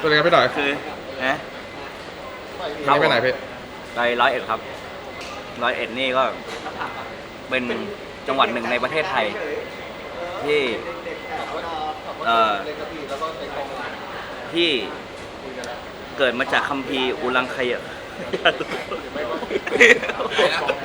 ตัวเล็กพี่หน่อยคือนะวันนี้ไปไหนพี่ไปร้อยเอ็ดครับร้อยเอ็ดนี่ก็เป็นจังหวัดหนึ่งในประเทศไทย ที่เอ่อที่เกิดมาจากคัมภีร์อุลังคยะ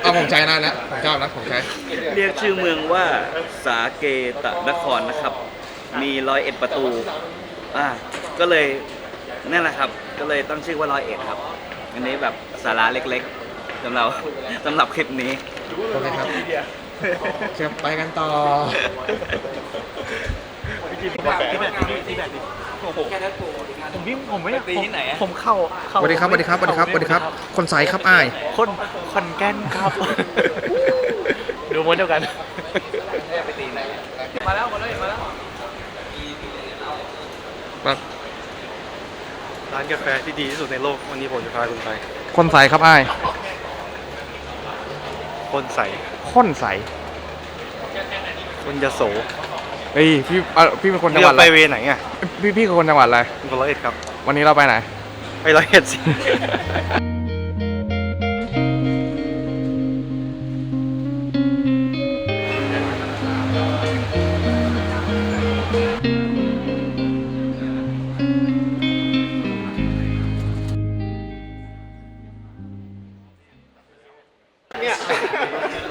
เอาผมใช้นะนะผมชอบนะผมใช้เรียกชื่อเมืองว่าสาเกตะนครนะครับ มีร้อยเอ็ดประตูอ่าก็เลย นั่นแหละครับ ก็เลยตั้งชื่อว่าร้อยเอ็ดครับ อันนี้แบบสาระเล็กๆสำหรับสำหรับคลิปนี้ โอเคครับเชิญไปกันต่อ ผมวิ่งผมไม่ไปตีที่ไหนอะ ผมเข้าเข้าสวัสดีครับสวัสดีครับสวัสดีครับสวัสดีครับ คนใสครับอ้าย คนคนแก่นครับ ดูมวนเดียวกันไปตีไหนมาแล้วมาแล้วมาแล้ว ครับ ร้านกาแฟที่ดีที่สุดในโลกวันนี้ผมจะพาคุณไปคนใสครับอ้ายคนใส่คนใสคนยโสเฮ้ยพี่เอ่อพี่เป็นคนจังเลืหอวัดกอะไรไปเวไหนอะพี่พี่คือคนจังหวัดอะไรคนร้อยเอ็ดครับวันนี้เราไปไหน ไปร้อยเอ็ดสิ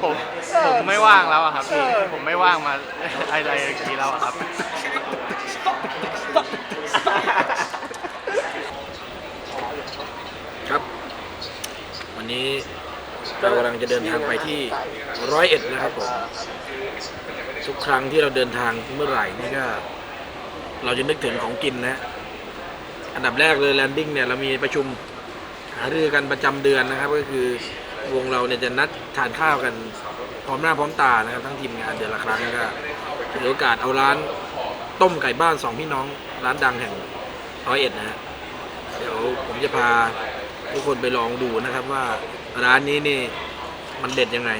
ผมผมไม่ว่างแล้วอะครับพี่ผมไม่ว่างมาอะไรทีแล้วอะครับ ครับ วันนี้เรากำลังจะเดินทางไปที่ร้อยเอ็ดนะครับผมทุกครั้งที่เราเดินทางเมื่อไหร่นี่ก็ เราจะนึกถึงของกินนะอันดับแรกเลยแลนดิ้งเนี่ยเรามีประชุมหารือกันประจำเดือนนะครับ ก็คือ วงเราเนี่ยจะนัดทานข้าวกันพร้อมหน้าพร้อมตานะครับทั้งทีมงานเดือนละครั้งก็ถือโอกาสเอาร้านต้มไก่บ้านสองพี่น้องร้านดังแห่งร้อยเอ็ดนะฮะเดี๋ยวผมจะพาทุกคนไปลองดูนะครับว่าร้านนี้นี่มันเด็ดยังไง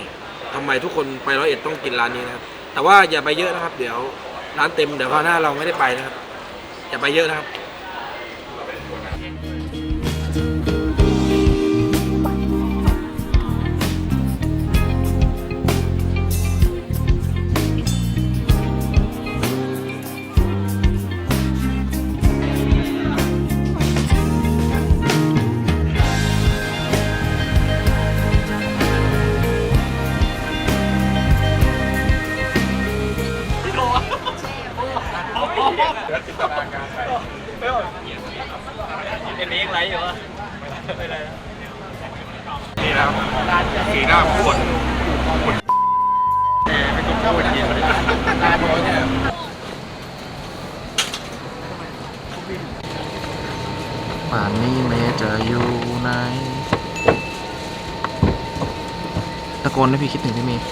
ทำไมทุกคนไปร้อยเอ็ดต้องกินร้านนี้นะครับ แต่ว่าอย่าไปเยอะนะครับ เดี๋ยวร้านเต็มเดี๋ยวคราวหน้าเราไม่ได้ไปนะครับ อย่าไปเยอะนะครับ เป็นนี้ยังไรอยู่วะนี่นะครับสีหน้าปวดปวดไม่ต้องพูดเย็นตาบอดเนี่ยป่านนี้เมจะอยู่ไหนตะโกนให้พี่คิดถึงพี่เมย์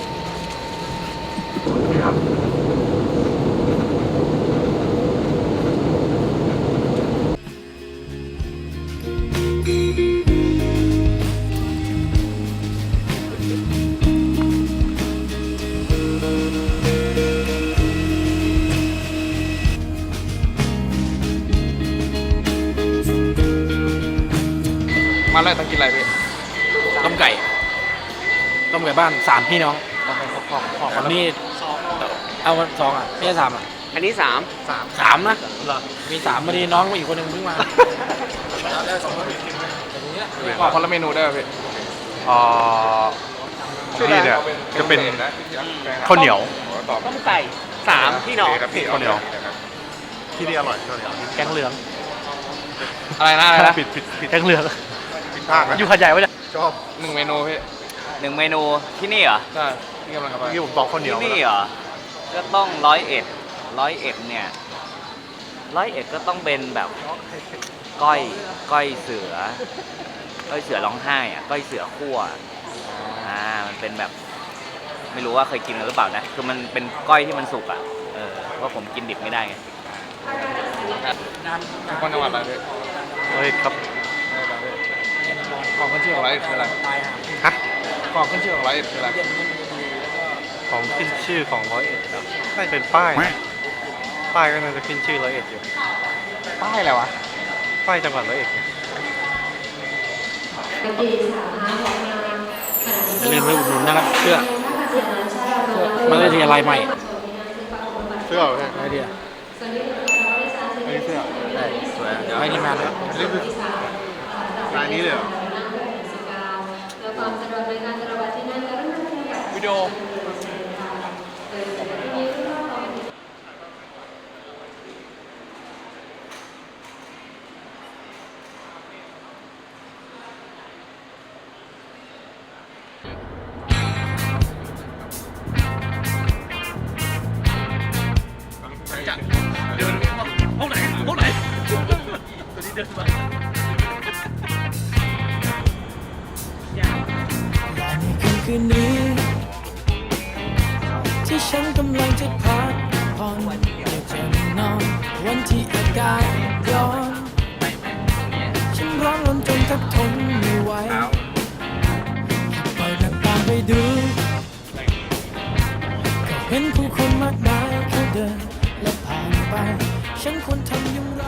มาเลยต้องกินอะไรพี่ต้มไก่ ต้มไก่บ้านสามพี่น้องอันนี้เอามาสองอะไม่ใช่สามอะอันนี้สามสามนะมีสามพอดีน้องมาอีกคนหนึ่งเพิ่งมาขอคนละเมนูได้ไหมพี่อ่าที่เนี่ยจะเป็นข้าวเหนียวต้มไก่สามพี่น้องข้าวเหนียวที่นี่อร่อยข้าวเหนียวแกงเหลืองอะไรนะอะไรนะผิดผิดผิดแกงเหลืองผิด ภาคนะอยู่ขัดใหญ่ไว้เนี่ยชอบหนึ่งเมนูพี่หนึ่งเมนูที่นี่เหรอใช่ที่กำลังจะไปเมื่อกี้ผมบอกข้าวเหนียวที่นี่เหรอก็ต้องร้อยเอ็ดร้อยเอ็ดเนี่ยร้อยเอ็ดก็ต้องเป็นแบบก้อยก้อยเสือ ก้อยเสือร้องไห้อะก้อยเสือคั่วอ่ามันเป็นแบบ ไม่รู้ว่าเคยกินกันหรือเปล่านะคือมันเป็นก้อยที่มันสุกอะเออเพราะผมกินดิบไม่ได้ไงเป็นคนจังหวัดอะไรพี่ร้อยเอ็ดครับ ของขึ้นชื่อของร้อยเอ็ดคืออะไรฮะของขึ้นชื่อของร้อยเอ็ดคืออะไรของขึ้นชื่อของร้อยเอ็ดครับน่าจะเป็นป้ายนะป้ายก็น่าจะขึ้นชื่อร้อยเอ็ดอยู่ ป้ายอะไรวะ ป้ายจังหวัดร้อยเอ็ดไงอย่าลืมไปอุดหนุนนะครับเสื้อมาเลยทีอะไรใหม่เสื้อเหรอพี่ไอเดียอันนี้เสื้อสวยเดี๋ยวให้ทีมงานด้วยอันนี้คือลายนี้เลยเหรอ วิดีโอและ อนรนจนแทบทนไม่ไหวเปิดหน้าต่างไปดูก็เห็นผู้คนมากมายเขาเดินและผ่านไป ฉันควรทำอย่างไร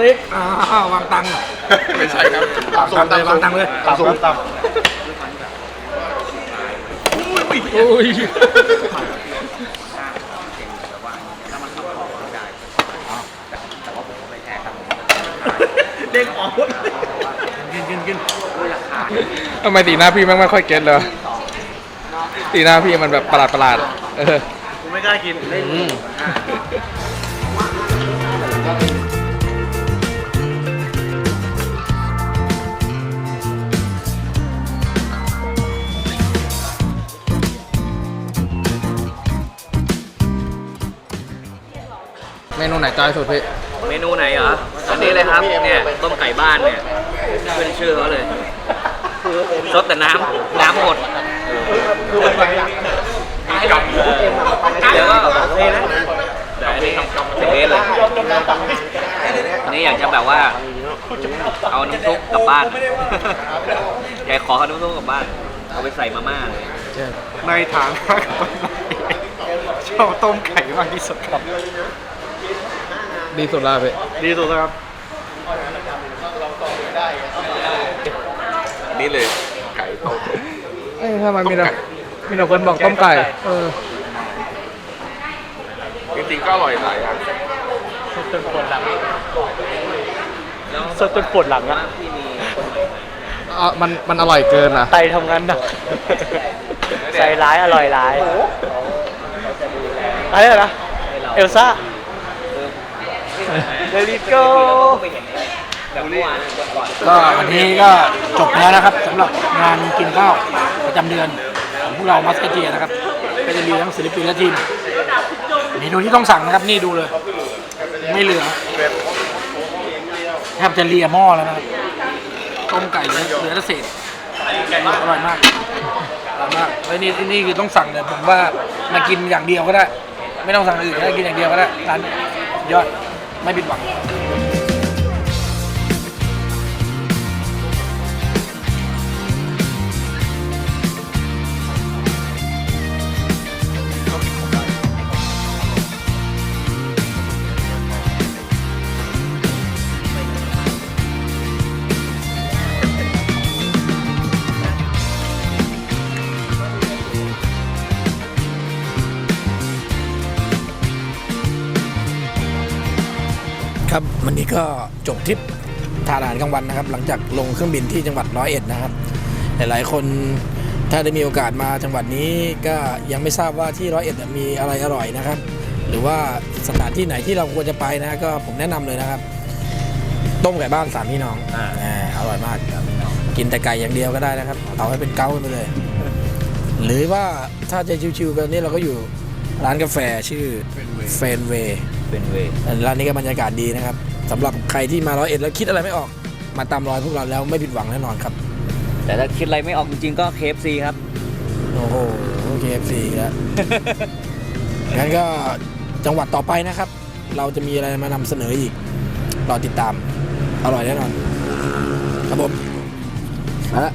ริกอ้าววางตังค์ไม่ใช่ครับวางตังค์เลยวางตังค์เลยตามสูงตามอุ้ยเด้งออกกินกินกินทำไมตีหน้าพี่แม่งไม่ค่อยเก็ตเลยตีหน้าพี่มันแบบประหลาดประหลาดๆเออกูไม่กล้ากิน ไหนจอยสุดพี่ เมนูไหนเหรออันนี้เลยครับเนี่ยต้มไก่บ้านเนี่ยขึ้นชื่อเขาเลยซดแต่น้ำน้ำหมดเดี๋ยวก็โอเคนะแต่อันนี้เทเลยอันนี้อยากจะแบบว่า เอาน้ำซุปกลับบ้านแกขอเอาน้ำซุปกลับบ้าน เอาไปใส่มาม่าเลยในฐานะคนชอบต้มไก่มากที่สุดครับ ดีสุดแล้วพี่ดีสุดแล้วครับนี่เลยไก่ต้ม เอ้ยทำไมมีแต่มีแต่คนบอกต้มไก่ เออ จริงๆก็อร่อยหลายอย่างจนปวดหลังสดจนปวดหลังอะที่มีอะมันมันอร่อยเกินอะ ไตทำงานหนักใส่ร้ายอร่อยร้ายอะไรนะเอลซ่า เดลิโกแบบเมื่อวานก่อนก็วันนี้ก็จบแล้วนะครับสำหรับงานกินข้าวประจำเดือนของพวกเรามัสเตอร์เจียนะครับ ก็จะมีทั้งศิลปินและทีมเมนูที่ต้องสั่งนะครับนี่ดูเลย ไม่เหลือแทบจะเลียหม้อแล้วนะครับต้มไก่เหลือเหลือแต่เศษอร่อยมากอร่อยมากแล้วนี่นี่คือต้องสั่งเลยผมว่ามากินอย่างเดียวก็ได้ ไม่ต้องสั่งอื่นแค่กินอย่างเดียวก็ได้ร้านยอด ไม่ผิดหวัง ครับวันนี้ก็จบทริปทานอาหารกลางวันนะครับ หลังจากลงเครื่องบินที่จังหวัดร้อยเอ็ดนะครับ หลายๆคนถ้าได้มีโอกาสมาจังหวัดนี้ก็ยังไม่ทราบว่าที่ร้อยเอ็ดมีอะไรอร่อยนะครับ หรือว่าสถานที่ไหนที่เราควรจะไปนะก็ผมแนะนำเลยนะครับ ต้มไก่บ้านสามพี่น้องอ่าอร่อยมากกินแต่ไก่อย่างเดียวก็ได้นะครับเอาให้เป็นเก้าไปเลย หรือว่าถ้าจะชิวๆกันนี่เราก็อยู่ร้านกาแฟชื่อเฟนเวย์ เป็นเวย์ร้านนี้ก็บรรยากาศดีนะครับสำหรับใครที่มาร้อยเอ็ดแล้วคิดอะไรไม่ออก มาตามรอยพวกเราแล้วไม่ผิดหวังแน่นอนครับ แต่ถ้าคิดอะไรไม่ออกจริงๆก็ KFC ครับ โอ้โหเคฟซีแล้วงั้นก็จังหวัดต่อไปนะครับ เราจะมีอะไรมานำเสนออีกรอติดตาม อร่อยแน่นอนครับผมมาละ